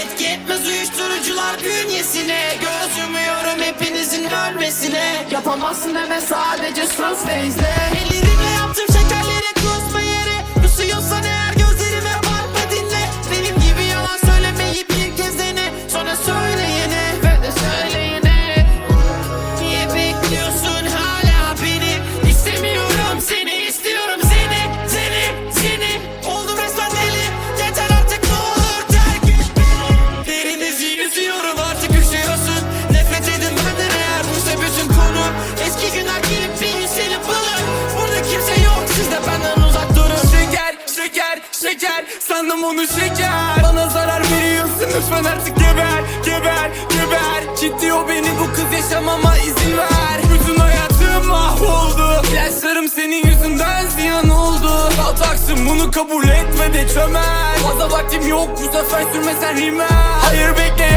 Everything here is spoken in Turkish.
Etki etmez uyuşturucular bünyesine. Göz yumuyorum hepinizin ölmesine. Yapamazsın deme sadece söz ve şeker, Sandım onu şeker. Bana zarar veriyorsun lütfen artık geber Geber, geber. O beni bu kız yaşamama izin ver. Bütün hayatım mahvoldu. İlaçlarım senin yüzünden ziyan oldu. Kaltaksın bunu kabul etme de çömel Fazla vaktim yok bu sefer sürmesen rimel. Hayır bekle